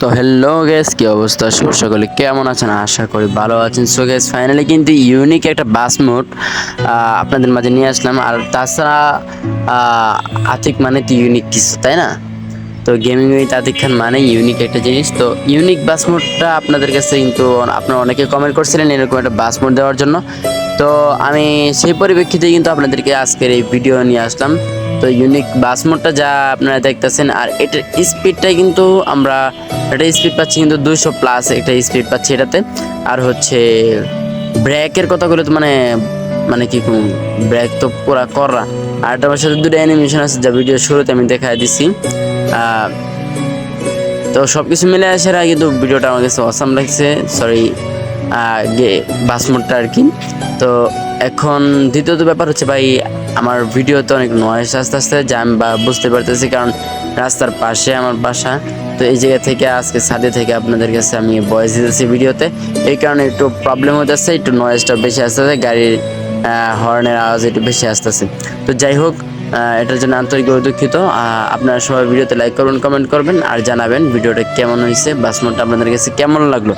তো hello gas কি অবস্থা? শুভ সকলে। কেমন আছেন? আশা করি ভালো আছেন। সো গ্যাস ফাইনালি কিন্তু ইউনিক একটা বাস মোড আপনাদের মাঝে নিয়ে আসলাম। আর তাছাড়া আতিক মানে তো ইউনিক কিছু, তাই না? তো গেমিং উইথ আতিক খান মানে ইউনিক একটা জিনিস। তো ইউনিক বাস মোডটা আপনাদের কাছে কিন্তু আপনারা অনেকে কমেন্ট করছিলেন এরকম একটা বাস মোড দেওয়ার জন্য। তো আমি সেই পরিপ্রেক্ষিতে কিন্তু আপনাদেরকে আজকের এই ভিডিও নিয়ে আসলাম। তো ইউনিক বাস মোডটা যা আপনারা দেখতেছেন, আর এটার স্পিডটাই কিন্তু আমরা, এটা স্পিড পাচ্ছি কিন্তু দুইশো প্লাস একটা স্পিড পাচ্ছি এটাতে। আর হচ্ছে ব্রেকের কথা বলে তো মানে মানে কি ব্রেক তো পুরা করা আর এটার সাথে দুটো অ্যানিমেশন আছে যা ভিডিও শুরুতে আমি দেখাই দিছি। তো সব কিছু মিলে আসার কিন্তু ভিডিওটা আমার কাছে অসাম লাগছে। সরি বাস মোডটা আর কি। তো এখন দ্বিতীয়ত ব্যাপার হচ্ছে ভাই, আমার ভিডিওতে অনেক নয়েস আস্তে আস্তে যা আমি বুঝতে পারতেছি কারণ রাস্তার পাশে আমার বাসা। তো এই জায়গা থেকে আজকে ছাদে থেকে আপনাদের কাছে আমি ভয়েস দিতেছি ভিডিওতে। এই কারণে একটু প্রবলেম হতেছে একটু নয়েজটা বেশি আসতেছে, গাড়ির হর্নের আওয়াজ একটু বেশি আসতেছে। তো যাই হোক এটার জন্য আন্তরিকভাবে দুঃখিত। আপনারা সবাই ভিডিওতে লাইক করবেন কমেন্ট করবেন আর জানাবেন ভিডিওটা কেমন হয়েছে বাসমোটটা আপনাদের কাছে কেমন লাগল।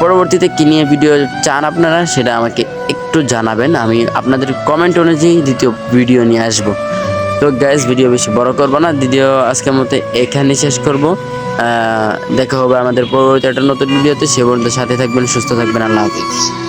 পরবর্তীতে কি নিয়ে ভিডিও চান আপনারা সেটা আমাকে একটু জানাবেন। আমি আপনাদের কমেন্ট অনুযায়ী দ্বিতীয় ভিডিও নিয়ে আসব। তো গ্যাস ভিডিও বেশি বড় করব না। দ্বিতীয় আজকের মতো এখানে শেষ করব। দেখা হবে আমাদের পরবর্তী একটা নতুন ভিডিওতে সে পর্যন্ত সাথে থাকবেন, সুস্থ থাকবেন। আল্লাহ হাফিজ।